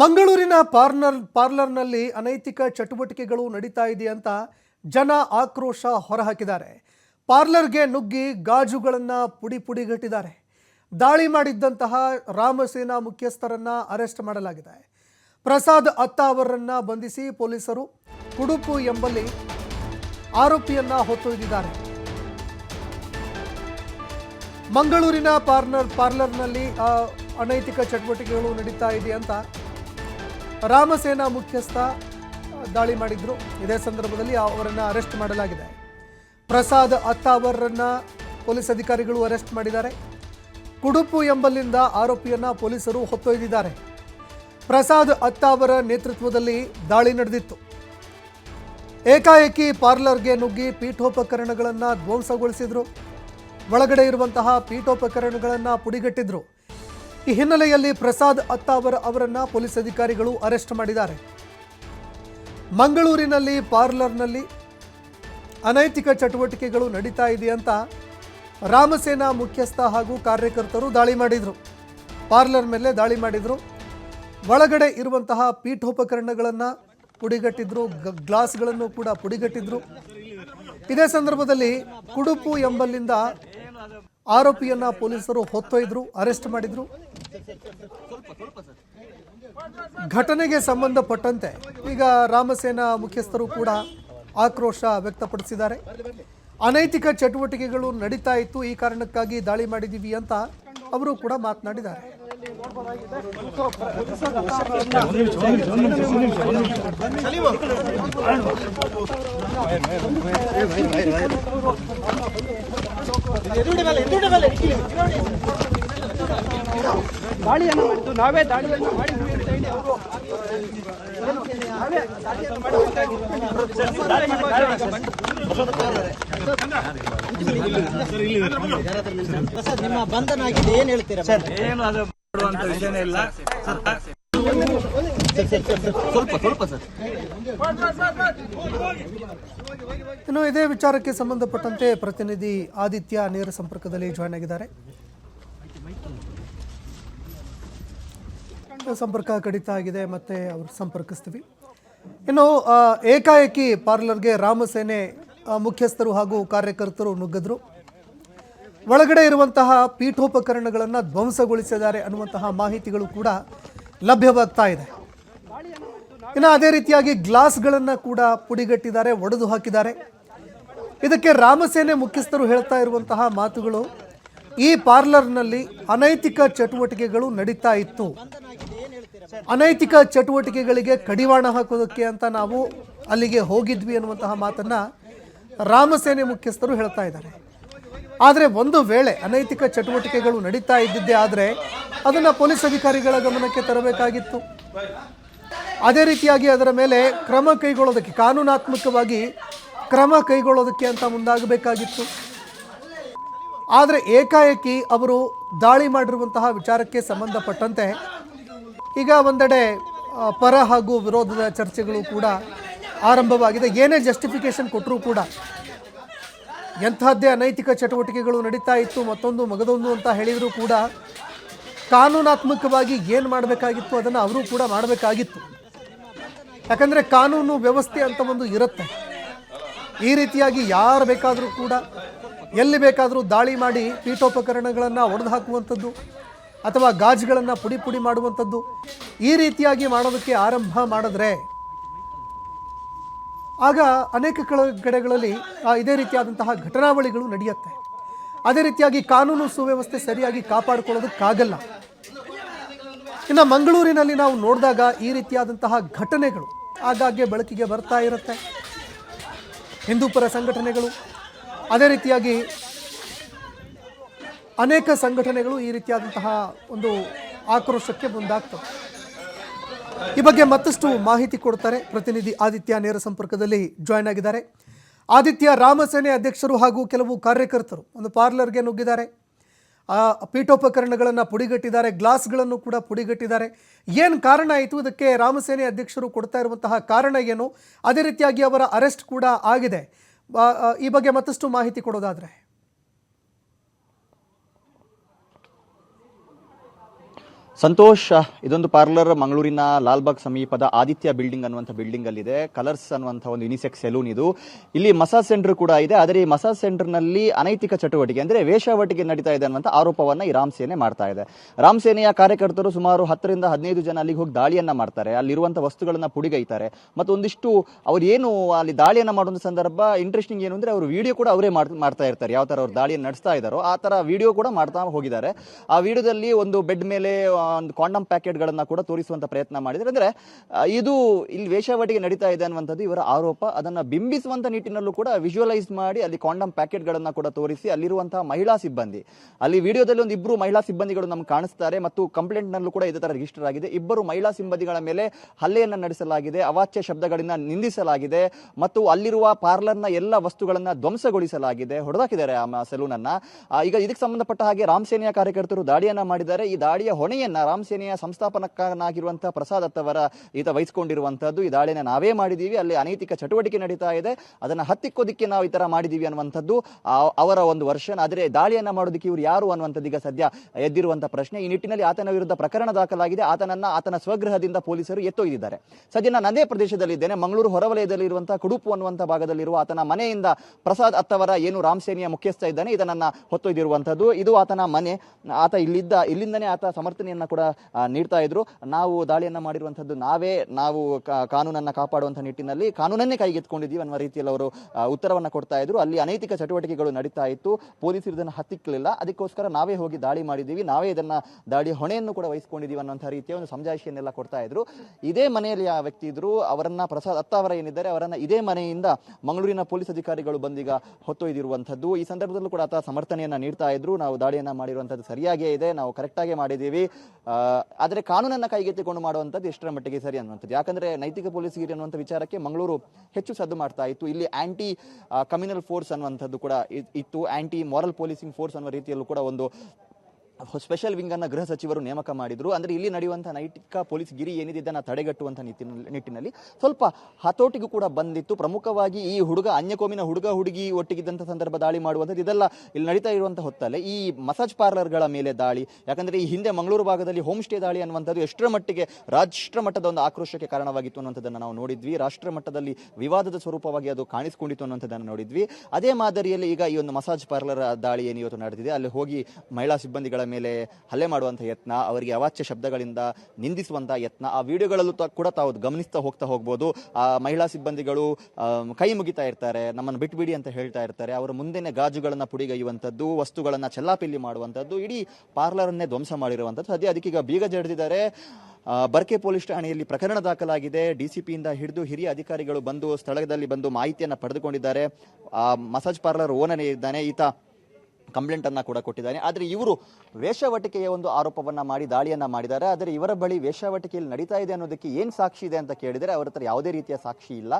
ಮಂಗಳೂರಿನ ಪಾರ್ನರ್, ಪಾರ್ಲರ್ನಲ್ಲಿ ಅನೈತಿಕ ಚಟುವಟಿಕೆಗಳು ನಡೀತಾ ಇದೆ ಅಂತ ಜನ ಆಕ್ರೋಶ ಹೊರಹಾಕಿದ್ದಾರೆ. ಪಾರ್ಲರ್ಗೆ ನುಗ್ಗಿ ಗಾಜುಗಳನ್ನು ಪುಡಿ ಪುಡಿಗಟ್ಟಿದ್ದಾರೆ. ದಾಳಿ ಮಾಡಿದ್ದಂತಹ ರಾಮಸೇನಾ ಮುಖ್ಯಸ್ಥರನ್ನ ಅರೆಸ್ಟ್ ಮಾಡಲಾಗಿದೆ. ಪ್ರಸಾದ್ ಅತ್ತ ಅವರನ್ನು ಬಂಧಿಸಿ ಪೊಲೀಸರು ಕುಡುಪು ಎಂಬಲ್ಲಿ ಆರೋಪಿಯನ್ನ ಹೊತ್ತೊಯ್ದಿದ್ದಾರೆ ಮಂಗಳೂರಿನ ಪಾರ್ಲರ್ ಪಾರ್ಲರ್ನಲ್ಲಿ ಅನೈತಿಕ ಚಟುವಟಿಕೆಗಳು ನಡೀತಾ ಇದೆ ಅಂತ ರಾಮಸೇನಾ ಮುಖ್ಯಸ್ಥ ದಾಳಿ ಮಾಡಿದ್ರು. ಇದೇ ಸಂದರ್ಭದಲ್ಲಿ ಅವರನ್ನು ಅರೆಸ್ಟ್ ಮಾಡಲಾಗಿದೆ. ಪ್ರಸಾದ್ ಅತ್ತಾವರ್ರನ್ನ ಪೊಲೀಸ್ ಅಧಿಕಾರಿಗಳು ಅರೆಸ್ಟ್ ಮಾಡಿದ್ದಾರೆ. ಕುಡುಪು ಎಂಬಲ್ಲಿಂದ ಆರೋಪಿಯನ್ನ ಪೊಲೀಸರು ಹೊತ್ತೊಯ್ದಿದ್ದಾರೆ. ಪ್ರಸಾದ್ ಅತ್ತಾವರ ನೇತೃತ್ವದಲ್ಲಿ ದಾಳಿ ನಡೆದಿತ್ತು. ಏಕಾಏಕಿ ಪಾರ್ಲರ್ಗೆ ನುಗ್ಗಿ ಪೀಠೋಪಕರಣಗಳನ್ನು ಧ್ವಂಸಗೊಳಿಸಿದ್ರು. ಒಳಗಡೆ ಇರುವಂತಹ ಪೀಠೋಪಕರಣಗಳನ್ನು ಪುಡಿಗಟ್ಟಿದ್ರು. ಈ ಹಿನ್ನೆಲೆಯಲ್ಲಿ ಪ್ರಸಾದ್ ಅತ್ತಾವರ್ ಅವರ ಅವರನ್ನ ಪೊಲೀಸ್ ಅಧಿಕಾರಿಗಳು ಅರೆಸ್ಟ್ ಮಾಡಿದ್ದಾರೆ. ಮಂಗಳೂರಿನಲ್ಲಿ ಪಾರ್ಲರ್ನಲ್ಲಿ ಅನೈತಿಕ ಚಟುವಟಿಕೆಗಳು ನಡೀತಾ ಇದೆ ಅಂತ ರಾಮಸೇನಾ ಮುಖ್ಯಸ್ಥ ಹಾಗೂ ಕಾರ್ಯಕರ್ತರು ದಾಳಿ ಮಾಡಿದರು. ಪಾರ್ಲರ್ ಮೇಲೆ ದಾಳಿ ಮಾಡಿದರು. ಒಳಗಡೆ ಇರುವಂತಹ ಪೀಠೋಪಕರಣಗಳನ್ನು ಪುಡಿಗಟ್ಟಿದ್ರು ಗ್ಲಾಸ್ಗಳನ್ನು ಕೂಡ ಪುಡಿಗಟ್ಟಿದ್ರು. ಇದೇ ಸಂದರ್ಭದಲ್ಲಿ ಕುಡುಪು ಎಂಬಲ್ಲಿಂದ ಆರೋಪಿಯನ್ನ ಪೊಲೀಸರು ಹೊತ್ತೊಯ್ದರು, ಅರೆಸ್ಟ್ ಮಾಡಿದ್ರು. ಘಟನೆಗೆ ಸಂಬಂಧಪಟ್ಟಂತೆ ಈಗ ರಾಮಸೇನಾ ಮುಖ್ಯಸ್ಥರು ಕೂಡ ಆಕ್ರೋಶ ವ್ಯಕ್ತಪಡಿಸಿದ್ದಾರೆ. ಅನೈತಿಕ ಚಟುವಟಿಕೆಗಳು ನಡೀತಾ ಇತ್ತು, ಈ ಕಾರಣಕ್ಕಾಗಿ ದಾಳಿ ಮಾಡಿದ್ದೀವಿ ಅಂತ ಅವರು ಕೂಡ ಮಾತನಾಡಿದ್ದಾರೆ. ದಾಳಿಯನ್ನು ಮಾಡಿದ್ದು ನಾವೇ ದಾಳಿಯನ್ನು ಪ್ರಸಾದ್ ನಿಮ್ಮ ಬಂಧನ ಆಗಿದೆ ಏನ್ ಹೇಳ್ತೀರಾ ಏನು ಅದು ವಿಷಯನೇ ಇಲ್ಲ ಸ್ವಲ್ಪ ಸ್ವಲ್ಪ ಸರ್ ಇನ್ನು ಇದೇ ವಿಚಾರಕ್ಕೆ ಸಂಬಂಧಪಟ್ಟಂತೆ ಪ್ರತಿನಿಧಿ ಆದಿತ್ಯ ನೇರ ಸಂಪರ್ಕದಲ್ಲಿ ಜಾಯ್ನ್ ಆಗಿದ್ದಾರೆ. ಸಂಪರ್ಕ ಕಡಿತ ಆಗಿದೆ, ಮತ್ತೆ ಅವ್ರು ಸಂಪರ್ಕಿಸ್ತೀವಿ. ಇನ್ನು ಏಕಾಏಕಿ ಪಾರ್ಲರ್ಗೆ ರಾಮಸೇನೆ ಮುಖ್ಯಸ್ಥರು ಹಾಗೂ ಕಾರ್ಯಕರ್ತರು ನುಗ್ಗಿದ್ರು. ಒಳಗಡೆ ಇರುವಂತಹ ಪೀಠೋಪಕರಣಗಳನ್ನು ಧ್ವಂಸಗೊಳಿಸಿದ್ದಾರೆ ಅನ್ನುವಂತಹ ಮಾಹಿತಿಗಳು ಕೂಡ ಲಭ್ಯವಾಗ್ತಾ ಇದೆ. ಇನ್ನು ಅದೇ ರೀತಿಯಾಗಿ ಗ್ಲಾಸ್ಗಳನ್ನು ಕೂಡ ಪುಡಿಗಟ್ಟಿದ್ದಾರೆ, ಒಡೆದು ಹಾಕಿದ್ದಾರೆ. ಇದಕ್ಕೆ ರಾಮಸೇನೆ ಮುಖ್ಯಸ್ಥರು ಹೇಳ್ತಾ ಇರುವಂತಹ ಮಾತುಗಳು, ಈ ಪಾರ್ಲರ್ನಲ್ಲಿ ಅನೈತಿಕ ಚಟುವಟಿಕೆಗಳು ನಡೀತಾ ಇತ್ತು. ಅನೈತಿಕ ಚಟುವಟಿಕೆಗಳಿಗೆ ಕಡಿವಾಣ ಹಾಕೋದಕ್ಕೆ ಅಂತ ನಾವು ಅಲ್ಲಿಗೆ ಹೋಗಿದ್ವಿ ಅನ್ನುವಂತಹ ಮಾತನ್ನ ರಾಮಸೇನೆ ಮುಖ್ಯಸ್ಥರು ಹೇಳ್ತಾ ಇದ್ದಾರೆ. ಆದರೆ ಒಂದು ವೇಳೆ ಅನೈತಿಕ ಚಟುವಟಿಕೆಗಳು ನಡೀತಾ ಇದ್ದಿದ್ದೇ ಆದರೆ ಅದನ್ನು ಪೊಲೀಸ್ ಅಧಿಕಾರಿಗಳ ಗಮನಕ್ಕೆ ತರಬೇಕಾಗಿತ್ತು. ಅದೇ ರೀತಿಯಾಗಿ ಅದರ ಮೇಲೆ ಕ್ರಮ ಕೈಗೊಳ್ಳೋದಕ್ಕೆ, ಕಾನೂನಾತ್ಮಕವಾಗಿ ಕ್ರಮ ಕೈಗೊಳ್ಳೋದಕ್ಕೆ ಅಂತ ಮುಂದಾಗಬೇಕಾಗಿತ್ತು. ಆದರೆ ಏಕಾಏಕಿ ಅವರು ದಾಳಿ ಮಾಡಿರುವಂತಹ ವಿಚಾರಕ್ಕೆ ಸಂಬಂಧಪಟ್ಟಂತೆ ಈಗ ಒಂದೆಡೆ ಪರ ಹಾಗೂ ವಿರೋಧದ ಚರ್ಚೆಗಳು ಕೂಡ ಆರಂಭವಾಗಿದೆ. ಏನೇ ಜಸ್ಟಿಫಿಕೇಶನ್ ಕೊಟ್ಟರೂ ಕೂಡ ಎಂಥದ್ದೇ ಅನೈತಿಕ ಚಟುವಟಿಕೆಗಳು ನಡೀತಾ ಇತ್ತು, ಮತ್ತೊಂದು ಮಗದೊಂದು ಅಂತ ಹೇಳಿದರೂ ಕೂಡ ಕಾನೂನಾತ್ಮಕವಾಗಿ ಏನು ಮಾಡಬೇಕಾಗಿತ್ತು ಅದನ್ನು ಅವರು ಕೂಡ ಮಾಡಬೇಕಾಗಿತ್ತು. ಯಾಕಂದರೆ ಕಾನೂನು ವ್ಯವಸ್ಥೆ ಅಂತ ಒಂದು ಇರುತ್ತೆ. ಈ ರೀತಿಯಾಗಿ ಯಾರು ಬೇಕಾದರೂ ಕೂಡ, ಎಲ್ಲಿ ಬೇಕಾದರೂ ದಾಳಿ ಮಾಡಿ ಪೀಠೋಪಕರಣಗಳನ್ನು ಒಡೆದು ಹಾಕುವಂಥದ್ದು ಅಥವಾ ಗಾಜುಗಳನ್ನು ಪುಡಿ ಪುಡಿ ಮಾಡುವಂಥದ್ದು ಈ ರೀತಿಯಾಗಿ ಮಾಡೋದಕ್ಕೆ ಆರಂಭ ಮಾಡಿದ್ರೆ ಆಗ ಅನೇಕ ಕಡೆಗಳಲ್ಲಿ ಇದೇ ರೀತಿಯಾದಂತಹ ಘಟನಾವಳಿಗಳು ನಡೆಯುತ್ತೆ. ಅದೇ ರೀತಿಯಾಗಿ ಕಾನೂನು ಸುವ್ಯವಸ್ಥೆ ಸರಿಯಾಗಿ ಕಾಪಾಡಿಕೊಳ್ಳೋದಕ್ಕಾಗಲ್ಲ. ಇನ್ನು ಮಂಗಳೂರಿನಲ್ಲಿ ನಾವು ನೋಡಿದಾಗ ಈ ರೀತಿಯಾದಂತಹ ಘಟನೆಗಳು ಆಗಾಗ್ಗೆ ಬೆಳಕಿಗೆ ಬರ್ತಾ ಇರುತ್ತೆ. ಹಿಂದೂಪರ ಸಂಘಟನೆಗಳು ಅದೇ ರೀತಿಯಾಗಿ ಅನೇಕ ಸಂಘಟನೆಗಳು ಈ ರೀತಿಯಾದಂತಹ ಒಂದು ಆಕ್ರೋಶಕ್ಕೆ ಮುಂದಾಗ್ತವೆ. ಈ ಬಗ್ಗೆ ಮತ್ತಷ್ಟು ಮಾಹಿತಿ ಕೊಡ್ತಾರೆ ಪ್ರತಿನಿಧಿ ಆದಿತ್ಯ ನೇರ ಸಂಪರ್ಕದಲ್ಲಿ ಜಾಯ್ನ್ ಆಗಿದ್ದಾರೆ. ಆದಿತ್ಯ ರಾಮಸೇನೆ ಅಧ್ಯಕ್ಷರು ಹಾಗೂ ಕೆಲವು ಕಾರ್ಯಕರ್ತರು ಒಂದು ಪಾರ್ಲರ್ಗೆ ನುಗ್ಗಿದ್ದಾರೆ. ಆ ಪೀಠೋಪಕರಣಗಳನ್ನು ಪುಡಿಗಟ್ಟಿದ್ದಾರೆ, ಗ್ಲಾಸ್ಗಳನ್ನು ಕೂಡ ಪುಡಿಗಟ್ಟಿದ್ದಾರೆ. ಏನು ಕಾರಣ ಆಯಿತು? ಇದಕ್ಕೆ ರಾಮಸೇನೆ ಅಧ್ಯಕ್ಷರು ಕೊಡ್ತಾ ಇರುವಂತಹ ಕಾರಣ ಏನು? ಅದೇ ರೀತಿಯಾಗಿ ಅವರ ಅರೆಸ್ಟ್ ಕೂಡ ಆಗಿದೆ. ಈ ಬಗ್ಗೆ ಮತ್ತಷ್ಟು ಮಾಹಿತಿ ಕೊಡೋದಾದರೆ. ಸಂತೋಷ್, ಇದೊಂದು ಪಾರ್ಲರ್ ಮಂಗಳೂರಿನ ಲಾಲ್ಬಾಗ್ ಸಮೀಪದ ಆದಿತ್ಯ ಬಿಲ್ಡಿಂಗ್ ಅನ್ನುವಂಥ ಬಿಲ್ಡಿಂಗ್ ಅಲ್ಲಿ ಇದೆ ಕಲರ್ಸ್ ಅನ್ನುವಂಥ ಒಂದು ಯುನಿಸೆಕ್ಸ್ ಸೆಲೂನ್ ಇದು. ಇಲ್ಲಿ ಮಸಾಜ್ ಸೆಂಟರ್ ಕೂಡ ಇದೆ. ಆದರೆ ಈ ಮಸಾಜ್ ಸೆಂಟರ್ನಲ್ಲಿ ಅನೈತಿಕ ಚಟುವಟಿಕೆ ಅಂದ್ರೆ ವೇಷಾವಟಿಕೆ ನಡೀತಾ ಇದೆ ಅನ್ನುವಂಥ ಆರೋಪವನ್ನ ಈ ರಾಮ್ ಸೇನೆ ಮಾಡ್ತಾ ಇದೆ. ರಾಮ್ ಸೇನೆಯ ಕಾರ್ಯಕರ್ತರು ಸುಮಾರು ಹತ್ತರಿಂದ ಹದಿನೈದು ಜನ ಅಲ್ಲಿಗೆ ಹೋಗಿ ದಾಳಿಯನ್ನ ಮಾಡ್ತಾರೆ. ಅಲ್ಲಿರುವಂಥ ವಸ್ತುಗಳನ್ನ ಪುಡಿಗೈತಾರೆ. ಮತ್ತು ಒಂದಿಷ್ಟು ಅವ್ರು ಏನು ಅಲ್ಲಿ ದಾಳಿಯನ್ನ ಮಾಡುವಂಥ ಸಂದರ್ಭ ಇಂಟ್ರೆಸ್ಟಿಂಗ್ ಏನು ಅಂದ್ರೆ ಅವರು ವಿಡಿಯೋ ಕೂಡ ಅವರೇ ಮಾಡ್ತಾ ಇರ್ತಾರೆ. ಯಾವ ಥರ ಅವ್ರು ದಾಳಿಯನ್ನು ನಡೆಸ್ತಾ ಇದ್ದಾರೋ ಆ ಥರ ವಿಡಿಯೋ ಕೂಡ ಮಾಡ್ತಾ ಹೋಗಿದ್ದಾರೆ. ಆ ವಿಡಿಯೋದಲ್ಲಿ ಒಂದು ಬೆಡ್ ಮೇಲೆ ಒಂದು ಕಾಂಡಮ್ ಪ್ಯಾಕೆಟ್ಗಳನ್ನ ಕೂಡ ತೋರಿಸುವಂತ ಪ್ರಯತ್ನ ಮಾಡಿದ್ದಾರೆ. ಅಂದ್ರೆ ಇದು ಇಲ್ಲಿ ವೇಷಾವಟಿಗೆ ನಡೀತಾ ಇದೆ ಅನ್ನುವಂಥದ್ದು ಇವರ ಆರೋಪ. ಅದನ್ನ ಬಿಂಬಿಸುವಂತ ನಿಟ್ಟಿನಲ್ಲೂ ಕೂಡ ವಿಜುವಲೈಸ್ ಮಾಡಿ ಅಲ್ಲಿ ಕಾಂಡಮ್ ಪ್ಯಾಕೆಟ್ಗಳನ್ನ ಕೂಡ ತೋರಿಸಿ ಅಲ್ಲಿರುವಂತಹ ಮಹಿಳಾ ಸಿಬ್ಬಂದಿ. ಅಲ್ಲಿ ವಿಡಿಯೋದಲ್ಲಿ ಒಂದು ಇಬ್ಬರು ಮಹಿಳಾ ಸಿಬ್ಬಂದಿಗಳು ನಮ್ಗೆ ಕಾಣಿಸ್ತಾರೆ ಮತ್ತು ಕಂಪ್ಲೇಂಟ್ ನಲ್ಲೂ ಕೂಡ ಇದೇ ತರ ರಿಜಿಸ್ಟರ್ ಆಗಿದೆ. ಇಬ್ಬರು ಮಹಿಳಾ ಸಿಬ್ಬಂದಿಗಳ ಮೇಲೆ ಹಲ್ಲೆಯನ್ನ ನಡೆಸಲಾಗಿದೆ, ಅವಾಚ್ಯ ಶಬ್ದಗಳಿಂದ ನಿಂದಿಸಲಾಗಿದೆ ಮತ್ತು ಅಲ್ಲಿರುವ ಪಾರ್ಲರ್ನ ಎಲ್ಲ ವಸ್ತುಗಳನ್ನ ಧ್ವಂಸಗೊಳಿಸಲಾಗಿದೆ. ಹೊಡೆದಾಕಿದ್ದಾರೆ ಆ ಸೆಲೂನ್ ಅನ್ನ ಈಗ ಇದಕ್ಕೆ ಸಂಬಂಧಪಟ್ಟ ಹಾಗೆ ರಾಮ್ ಸೇನೆಯ ಕಾರ್ಯಕರ್ತರು ದಾಳಿಯನ್ನ ಮಾಡಿದ್ದಾರೆ. ಈ ದಾಳಿಯ ಹೊಣೆಯನ್ನ ರಾಮ್ ಸೇನೆಯ ಸಂಸ್ಥಾಪನಕ್ಕನಾಗಿರುವಂತಹ ಪ್ರಸಾದ್ ಅತ್ತವರ ಈತ ವಹಿಸಿಕೊಂಡಿರುವಂಥದ್ದು ಈ ದಾಳಿಯನ್ನ ನಾವೇ ಮಾಡಿದೀವಿ. ಅಲ್ಲಿ ಅನೈತಿಕ ಚಟುವಟಿಕೆ ನಡೀತಾ ಇದೆ. ಅದನ್ನ ಹತ್ತಿಕ್ಕೋದಿಕ್ಕೆ ನಾವು ಈ ತರ ಮಾಡಿದೀವಿ ಅನ್ನುವಂಥದ್ದು ಅವರ ಒಂದು ವರ್ಷನ್ ಆದರೆ ದಾಳಿಯನ್ನ ಮಾಡೋದಕ್ಕೆ ಇವರು ಯಾರು ಅನ್ನುವಂಥದ್ದು ಈಗ ಸದ್ಯ ಎದ್ದಿರುವಂತಹ ಪ್ರಶ್ನೆ. ಈ ನಿಟ್ಟಿನಲ್ಲಿ ಆತನ ವಿರುದ್ಧ ಪ್ರಕರಣ ದಾಖಲಾಗಿದೆ. ಆತನನ್ನ ಆತನ ಸ್ವಗೃಹದಿಂದ ಪೊಲೀಸರು ಎತ್ತೊಯ್ದಿದ್ದಾರೆ. ಸದ್ಯ ನಾನು ಅದೇ ಪ್ರದೇಶದಲ್ಲಿದ್ದೇನೆ ಮಂಗಳೂರು ಹೊರವಲಯದಲ್ಲಿ ಇರುವಂತಹ ಕುಡುಪು ಅನ್ನುವಂಥ ಭಾಗದಲ್ಲಿರುವ ಆತನ ಮನೆಯಿಂದ ಪ್ರಸಾದ್ ಅತ್ತವರ ಏನು ರಾಮ್ ಸೇನೆಯ ಮುಖ್ಯಸ್ಥ ಇದ್ದಾನೆ ಇದನ್ನ ಹೊತ್ತೊಯ್ದಿರುವಂಥದ್ದು. ಇದು ಆತನ ಮನೆ. ಆತ ಇಲ್ಲಿದ್ದ, ಇಲ್ಲಿಂದನೇ ಆತ ಸಮರ್ಥನೆಯನ್ನ ಕೂಡ ನೀಡ್ತಾ ಇದ್ರು. ನಾವು ದಾಳಿಯನ್ನು ಮಾಡಿರುವಂಥದ್ದು ನಾವೇ. ನಾವು ಕಾನೂನನ್ನು ಕಾಪಾಡುವಂಥ ನಿಟ್ಟಿನಲ್ಲಿ ಕಾನೂನನ್ನೇ ಕೈಗೆತ್ಕೊಂಡಿದ್ದೀವಿ ಅನ್ನುವ ರೀತಿಯಲ್ಲಿ ಅವರು ಉತ್ತರವನ್ನು ಕೊಡ್ತಾ ಇದ್ರು. ಅಲ್ಲಿ ಅನೈತಿಕ ಚಟುವಟಿಕೆಗಳು ನಡೀತಾ ಇತ್ತು. ಪೊಲೀಸರು ಇದನ್ನು ಹತ್ತಿಕ್ಕಲಿಲ್ಲ ಅದಕ್ಕೋಸ್ಕರ ನಾವೇ ಹೋಗಿ ದಾಳಿ ಮಾಡಿದ್ದೀವಿ. ನಾವೇ ಇದನ್ನು ದಾಳಿ ಹೊಣೆಯನ್ನು ಕೂಡ ವಹಿಸ್ಕೊಂಡಿದ್ದೀವಿ ಅನ್ನುವಂಥ ರೀತಿಯ ಒಂದು ಸಮಜಾಯಿಷಿಯನ್ನೆಲ್ಲ ಕೊಡ್ತಾ ಇದ್ರು. ಇದೇ ಮನೆಯಲ್ಲಿ ಆ ವ್ಯಕ್ತಿ ಇದ್ರು. ಅವರನ್ನ ಪ್ರಸಾದ್ ಅತ್ತಾವರ ಏನಿದ್ದಾರೆ, ಅವರನ್ನ ಇದೇ ಮನೆಯಿಂದ ಮಂಗಳೂರಿನ ಪೊಲೀಸ್ ಅಧಿಕಾರಿಗಳು ಬಂದೀಗ ಹೊತ್ತೊಯ್ದಿರುವಂಥದ್ದು. ಈ ಸಂದರ್ಭದಲ್ಲೂ ಕೂಡ ಆತ ಸಮರ್ಥನೆಯನ್ನ ನೀಡ್ತಾ ಇದ್ರು. ನಾವು ದಾಳಿಯನ್ನ ಮಾಡಿರುವಂಥದ್ದು ಸರಿಯಾಗೇ ಇದೆ. ನಾವು ಕರೆಕ್ಟಾಗಿ ಮಾಡಿದ್ದೀವಿ. ಆದರೆ ಕಾನೂನನ್ನ ಕೈಗೆತ್ತಿಕೊಂಡು ಮಾಡುವಂಥದ್ದು ಎಷ್ಟರ ಮಟ್ಟಿಗೆ ಸರಿ ಅನ್ನುವಂಥದ್ದು. ಯಾಕಂದ್ರೆ ನೈತಿಕ ಪೊಲೀಸ್ಗಿರಿ ಅನ್ನುವಂಥ ವಿಚಾರಕ್ಕೆ ಮಂಗಳೂರು ಹೆಚ್ಚು ಸದ್ದು ಮಾಡ್ತಾ ಇತ್ತು. ಇಲ್ಲಿ ಆ್ಯಂಟಿ ಕಮ್ಯುನಲ್ ಫೋರ್ಸ್ ಅನ್ನುವಂಥದ್ದು ಕೂಡ ಇತ್ತು. ಆ್ಯಂಟಿ ಮಾರಲ್ ಪೊಲೀಸಿಂಗ್ ಫೋರ್ಸ್ ಅನ್ನುವ ರೀತಿಯಲ್ಲೂ ಕೂಡ ಒಂದು ಸ್ಪೆಷಲ್ ವಿಂಗ್ ಅನ್ನ ಗೃಹ ಸಚಿವರು ನೇಮಕ ಮಾಡಿದ್ರು. ಅಂದ್ರೆ ಇಲ್ಲಿ ನಡೆಯುವಂತಹ ನೈತಿಕ ಪೊಲೀಸ್ ಗಿರಿ ಏನಿದೆ ಇದನ್ನ ತಡೆಗಟ್ಟುವಂತಹ ನಿಟ್ಟಿನಲ್ಲಿ ನಿಟ್ಟಿನಲ್ಲಿ ಸ್ವಲ್ಪ ಹತೋಟಿಗೂ ಕೂಡ ಬಂದಿತ್ತು. ಪ್ರಮುಖವಾಗಿ ಈ ಹುಡುಗ, ಅನ್ಯಕೋಮಿನ ಹುಡುಗ ಹುಡುಗಿ ಒಟ್ಟಿಗಿದ್ದಂಥ ಸಂದರ್ಭ ದಾಳಿ ಮಾಡುವಂಥದ್ದು ಇದೆಲ್ಲ ಇಲ್ಲಿ ನಡೀತಾ ಇರುವಂತಹ ಹೊತ್ತಲ್ಲೇ ಈ ಮಸಾಜ್ ಪಾರ್ಲರ್ಗಳ ಮೇಲೆ ದಾಳಿ, ಯಾಕಂದ್ರೆ ಈ ಹಿಂದೆ ಮಂಗಳೂರು ಭಾಗದಲ್ಲಿ ಹೋಮ್ ಸ್ಟೇ ದಾಳಿ ಅನ್ನುವಂಥದ್ದು ಎಷ್ಟರ ಮಟ್ಟಿಗೆ ರಾಷ್ಟ್ರ ಮಟ್ಟದ ಒಂದು ಆಕ್ರೋಶಕ್ಕೆ ಕಾರಣವಾಗಿತ್ತು ಅನ್ನುವಂಥದ್ದನ್ನು ನಾವು ನೋಡಿದ್ವಿ. ರಾಷ್ಟ್ರ ಮಟ್ಟದಲ್ಲಿ ವಿವಾದದ ಸ್ವರೂಪವಾಗಿ ಅದು ಕಾಣಿಸಿಕೊಂಡಿತ್ತು ಅನ್ನುವಂಥದ್ದನ್ನು ನೋಡಿದ್ವಿ. ಅದೇ ಮಾದರಿಯಲ್ಲಿ ಈಗ ಈ ಒಂದು ಮಸಾಜ್ ಪಾರ್ಲರ್ ದಾಳಿ ಏನು ಇವತ್ತು ನಡೆದಿದೆ, ಅಲ್ಲಿ ಹೋಗಿ ಮಹಿಳಾ ಸಿಬ್ಬಂದಿಗಳ ಹಲ್ಲೆ ಮಾಡುವಂಥ ಯತ್ನ, ಅವರಿಗೆ ಅವಾಚ್ಯ ಶಬ್ದಗಳಿಂದ ನಿಂದಿಸುವಂಥ ಯತ್ನ, ಆ ವಿಡಿಯೋಗಳಲ್ಲೂ ಕೂಡ ತಾವು ಗಮನಿಸ್ತಾ ಹೋಗ್ತಾ ಹೋಗ್ಬೋದು. ಆ ಮಹಿಳಾ ಸಿಬ್ಬಂದಿಗಳು ಕೈ ಮುಗಿತಾ ಇರ್ತಾರೆ, ನಮ್ಮನ್ನು ಬಿಟ್ಬಿಡಿ ಅಂತ ಹೇಳ್ತಾ ಇರ್ತಾರೆ. ಅವರ ಮುಂದೆನೆ ಗಾಜುಗಳನ್ನ ಪುಡಿಗೈಯುವಂಥದ್ದು, ವಸ್ತುಗಳನ್ನ ಚೆಲ್ಲಾಪಿಲ್ಲಿ ಮಾಡುವಂಥದ್ದು, ಇಡೀ ಪಾರ್ಲರನ್ನೇ ಧ್ವಂಸ ಮಾಡಿರುವಂಥದ್ದು. ಅದಕ್ಕೆ ಅದಕ್ಕೀಗ ಬೀಗ ಜಡಿದಿದ್ದಾರೆ. ಬರ್ಕೆ ಪೊಲೀಸ್ ಠಾಣೆಯಲ್ಲಿ ಪ್ರಕರಣ ದಾಖಲಾಗಿದೆ. ಡಿಸಿಪಿಯಿಂದ ಹಿಡಿದು ಹಿರಿಯ ಅಧಿಕಾರಿಗಳು ಬಂದು ಸ್ಥಳದಲ್ಲಿ ಬಂದು ಮಾಹಿತಿಯನ್ನು ಪಡೆದುಕೊಂಡಿದ್ದಾರೆ. ಆ, ಮಸಾಜ್ ಪಾರ್ಲರ್ ಓನನೇ ಇದ್ದಾನೆ. ಈತ ಕಂಪ್ಲೇಂಟ್ ಅನ್ನ ಕೂಡ ಕೊಟ್ಟಿದ್ದಾನೆ. ಆದರೆ ಇವರು ವೇಷವಟಿಕೆಯ ಒಂದು ಆರೋಪವನ್ನ ಮಾಡಿ, ದಾಳಿಯನ್ನ ಮಾಡಿದ್ದಾರೆ. ಆದರೆ ಇವರ ಬಳಿ ವೇಷವಟಿಕೆಯಲ್ಲಿ ನಡೀತಾ ಇದೆ ಅನ್ನೋದಕ್ಕೆ ಏನು ಸಾಕ್ಷಿ ಇದೆ ಅಂತ ಕೇಳಿದರೆ ಅವರ ಹತ್ರ ಯಾವುದೇ ರೀತಿಯ ಸಾಕ್ಷಿ ಇಲ್ಲ.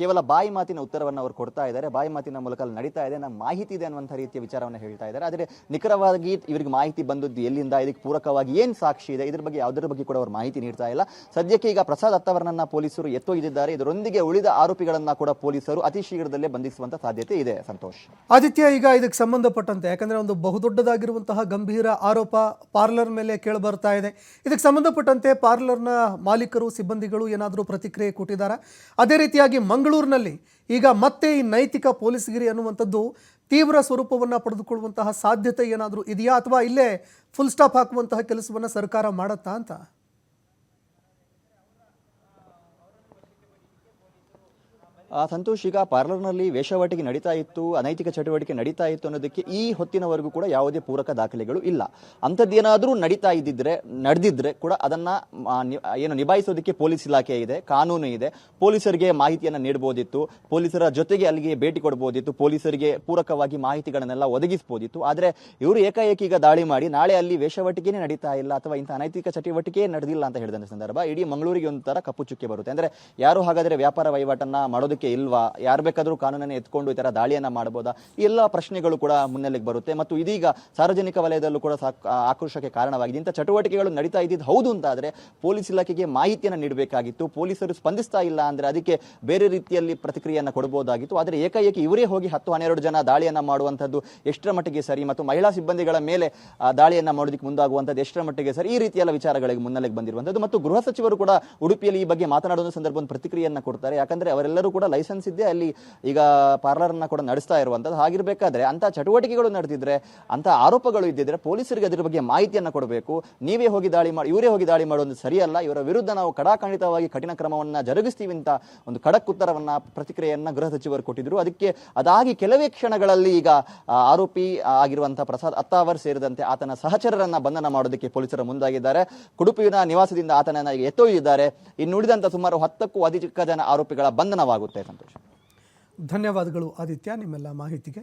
ಕೇವಲ ಬಾಯಿ ಮಾತಿನ ಉತ್ತರವನ್ನು ಅವರು ಕೊಡ್ತಾ ಇದ್ದಾರೆ. ಬಾಯಿ ಮಾತಿನ ಮೂಲಕ ನಡೀತಾ ಇದೆ ನಮ್ಮ ಮಾಹಿತಿ ಇದೆ ಅನ್ನುವಂಥ ರೀತಿಯ ವಿಚಾರವನ್ನು ಹೇಳ್ತಾ ಇದ್ದಾರೆ. ಆದರೆ ನಿಖರವಾಗಿ ಇವರಿಗೆ ಮಾಹಿತಿ ಬಂದದ್ದು ಎಲ್ಲಿಂದ, ಇದಕ್ಕೆ ಪೂರಕವಾಗಿ ಏನು ಸಾಕ್ಷಿ ಇದೆ, ಇದ್ರ ಬಗ್ಗೆ ಯಾವುದರ ಬಗ್ಗೆ ಕೂಡ ಅವರು ಮಾಹಿತಿ ನೀಡ್ತಾ ಇಲ್ಲ. ಸದ್ಯಕ್ಕೆ ಈಗ ಪ್ರಸಾದ್ ಅತ್ತವರನ್ನ ಪೊಲೀಸರು ಎತ್ತೊಯ್ದಿದ್ದಾರೆ ಇದರೊಂದಿಗೆ ಉಳಿದ ಆರೋಪಿಗಳನ್ನ ಕೂಡ ಪೊಲೀಸರು ಅತಿ ಶೀಘ್ರದಲ್ಲೇ ಬಂಧಿಸುವಂತ ಸಾಧ್ಯತೆ ಇದೆ. ಸಂತೋಷ್. ಆದಿತ್ಯ, ಈಗ ಇದಕ್ಕೆ ಸಂಬಂಧಪಟ್ಟಂತೆ ಯಾಕಂದ್ರೆ ಒಂದು ಬಹುದೊಡ್ಡದಾಗಿರುವಂತಹ ಗಂಭೀರ ಆರೋಪ ಪಾರ್ಲರ್ ಮೇಲೆ ಕೇಳಿಬರ್ತಾ ಇದೆ. ಇದಕ್ಕೆ ಸಂಬಂಧಪಟ್ಟಂತೆ ಪಾರ್ಲರ್ನ ಮಾಲೀಕರು, ಸಿಬ್ಬಂದಿಗಳು ಏನಾದರೂ ಪ್ರತಿಕ್ರಿಯೆ ಕೊಟ್ಟಿದ್ದಾರೆ? ಅದೇ ರೀತಿಯಾಗಿ ಮಂಗಳೂರಿನಲ್ಲಿ ಈಗ ಮತ್ತೆ ಈ ನೈತಿಕ ಪೊಲೀಸ್ಗಿರಿ ಅನ್ನುವಂಥದ್ದು ತೀವ್ರ ಸ್ವರೂಪವನ್ನು ಪಡೆದುಕೊಳ್ಳುವಂತಹ ಸಾಧ್ಯತೆ ಏನಾದರೂ ಇದೆಯಾ? ಅಥವಾ ಇಲ್ಲೇ ಫುಲ್ ಸ್ಟಾಪ್ ಹಾಕುವಂತಹ ಕೆಲಸವನ್ನು ಸರ್ಕಾರ ಮಾಡತ್ತಾ ಅಂತ? ಸಂತೋಷ್ ಈಗ ಪಾರ್ಲರ್ನಲ್ಲಿ ವೇಷವಾಟಿಕೆ ನಡೀತಾ ಇತ್ತು, ಅನೈತಿಕ ಚಟುವಟಿಕೆ ನಡೀತಾ ಇತ್ತು ಅನ್ನೋದಕ್ಕೆ ಈ ಹೊತ್ತಿನವರೆಗೂ ಕೂಡ ಯಾವುದೇ ಪೂರಕ ದಾಖಲೆಗಳು ಇಲ್ಲ. ಅಂಥದ್ದೇನಾದರೂ ನಡೀತಾ ಇದ್ದಿದ್ರೆ, ನಡೆದಿದ್ರೆ ಕೂಡ ಅದನ್ನ ಏನು ನಿಭಾಯಿಸೋದಕ್ಕೆ ಪೊಲೀಸ್ ಇಲಾಖೆ ಇದೆ, ಕಾನೂನು ಇದೆ. ಪೊಲೀಸರಿಗೆ ಮಾಹಿತಿಯನ್ನು ನೀಡಬಹುದಿತ್ತು ಪೊಲೀಸರ ಜೊತೆಗೆ ಅಲ್ಲಿಗೆ ಭೇಟಿ ಕೊಡಬಹುದಿತ್ತು ಪೊಲೀಸರಿಗೆ ಪೂರಕವಾಗಿ ಮಾಹಿತಿಗಳನ್ನೆಲ್ಲ ಒದಗಿಸಬಹುದಿತ್ತು ಆದರೆ ಇವರು ಏಕಾಏಕಿ ಈಗ ದಾಳಿ ಮಾಡಿ, ನಾಳೆ ಅಲ್ಲಿ ವೇಷವಾಟಿಕೆನೇ ನಡೀತಾ ಇಲ್ಲ ಅಥವಾ ಇಂಥ ಅನೈತಿಕ ಚಟುವಟಿಕೆ ನಡೆದಿಲ್ಲ ಅಂತ ಹೇಳಿದಂಥ ಸಂದರ್ಭ, ಇಡೀ ಮಂಗಳೂರಿಗೆ ಒಂಥರ ಕಪ್ಪು ಚುಕ್ಕೆ ಬರುತ್ತೆ. ಅಂದ್ರೆ ಯಾರು ಹಾಗಾದ್ರೆ ವ್ಯಾಪಾರ ವಹಿವಾಟನ್ನು ಮಾಡೋದಕ್ಕೆ ಮಾಡೋದಕ್ಕೆ ಇಲ್ವಾ? ಯಾರು ಬೇಕಾದರೂ ಕಾನೂನನ್ನು ಎತ್ಕೊಂಡು ಈ ಥರ ದಾಳಿಯನ್ನ ಮಾಡ್ಬೋದಾ? ಎಲ್ಲ ಪ್ರಶ್ನೆಗಳು ಕೂಡ ಮುನ್ನೆಲೆಗೆ ಬರುತ್ತೆ. ಮತ್ತು ಇದೀಗ ಸಾರ್ವಜನಿಕ ವಲಯದಲ್ಲೂ ಕೂಡ ಆಕ್ರೋಶಕ್ಕೆ ಕಾರಣವಾಗಿದೆ. ಇಂಥ ಚಟುವಟಿಕೆಗಳು ನಡೀತಾ ಇದ್ದಿದ್ದು ಹೌದು ಅಂತ ಆದ್ರೆ ಪೊಲೀಸ್ ಇಲಾಖೆಗೆ ಮಾಹಿತಿಯನ್ನು ನೀಡಬೇಕಾಗಿತ್ತು. ಪೊಲೀಸರು ಸ್ಪಂದಿಸ್ತಾ ಇಲ್ಲ ಅಂದರೆ ಅದಕ್ಕೆ ಬೇರೆ ರೀತಿಯಲ್ಲಿ ಪ್ರತಿಕ್ರಿಯೆಯನ್ನು ಕೊಡ್ಬೋದಾಗಿತ್ತು. ಆದರೆ ಏಕಾಏಕಿ ಇವರೇ ಹೋಗಿ ಹತ್ತು ಹನ್ನೆರಡು ಜನ ದಾಳಿಯನ್ನು ಮಾಡುವಂಥದ್ದು ಎಷ್ಟರ ಮಟ್ಟಿಗೆ ಸರಿ? ಮತ್ತು ಮಹಿಳಾ ಸಿಬ್ಬಂದಿಗಳ ಮೇಲೆ ದಾಳಿಯನ್ನು ಮಾಡೋದಕ್ಕೆ ಮುಂದಾಗುವಂಥದ್ದು ಎಷ್ಟರ ಮಟ್ಟಿಗೆ ಸರಿ? ಈ ರೀತಿಯೆಲ್ಲ ವಿಚಾರಗಳಿಗೆ ಮುನ್ನೆಲೆಗೆ ಬಂದಿರುವಂಥದ್ದು. ಮತ್ತು ಗೃಹ ಸಚಿವರು ಕೂಡ ಉಡುಪಿಯಲ್ಲಿ ಈ ಬಗ್ಗೆ ಮಾತನಾಡುವ ಸಂದರ್ಭ ಒಂದು ಪ್ರತಿಕ್ರಿಯೆಯನ್ನ ಕೊಡ್ತಾರೆ. ಯಾಕಂದರೆ ಅವರೆಲ್ಲರೂ ಕೂಡ ಲೈಸೆನ್ಸ್ ಇದ್ದೇ ಅಲ್ಲಿ ಈಗ ಪಾರ್ಲರ್ ಅನ್ನ ಕೂಡ ನಡೆಸ್ತಾ ಇರುವಂತದ್ದು. ಹಾಗಿರಬೇಕಾದ್ರೆ ಅಂತ ಚಟುವಟಿಕೆಗಳು ನಡೆದಿದ್ರೆ ಅಂತ ಆರೋಪಗಳು ಇದ್ದಿದ್ರೆ ಪೊಲೀಸರಿಗೆ ಅದ್ರ ಬಗ್ಗೆ ಮಾಹಿತಿಯನ್ನು ಕೊಡಬೇಕು. ನೀವೇ ಹೋಗಿ ದಾಳಿ ಮಾಡಿ ಇವರೇ ಹೋಗಿ ದಾಳಿ ಮಾಡೋದು ಸರಿಯಲ್ಲ. ಇವರ ವಿರುದ್ಧ ನಾವು ಕಡಾಖಂಡಿತವಾಗಿ ಕಠಿಣ ಕ್ರಮವನ್ನು ಜರುಗಿಸ್ತೀವಿ ಅಂತ ಒಂದು ಖಡಕ್ ಉತ್ತರವನ್ನು, ಪ್ರತಿಕ್ರಿಯೆಯನ್ನು ಗೃಹ ಸಚಿವರು ಕೊಟ್ಟಿದ್ರು. ಅದಕ್ಕೆ ಅದಾಗಿ ಕೆಲವೇ ಕ್ಷಣಗಳಲ್ಲಿ ಈಗ ಆರೋಪಿ ಆಗಿರುವಂಥ ಪ್ರಸಾದ್ ಅತ್ತಾವರ್ ಸೇರಿದಂತೆ ಆತನ ಸಹಚರರನ್ನು ಬಂಧನ ಮಾಡೋದಕ್ಕೆ ಪೊಲೀಸರು ಮುಂದಾಗಿದ್ದಾರೆ. ಕುಡುಪಿನ ನಿವಾಸದಿಂದ ಆತನನ್ನ ಎತ್ತೊಯ್ದಿದ್ದಾರೆ. ಇನ್ನುಳಿದಂಥ ಸುಮಾರು ಹತ್ತಕ್ಕೂ ಅಧಿಕ ಜನ ಆರೋಪಿಗಳ ಬಂಧನವಾಗುತ್ತೆ. ಧನ್ಯವಾದಗಳು ಆದಿತ್ಯ ನಿಮ್ಮೆಲ್ಲ ಮಾಹಿತಿಗೆ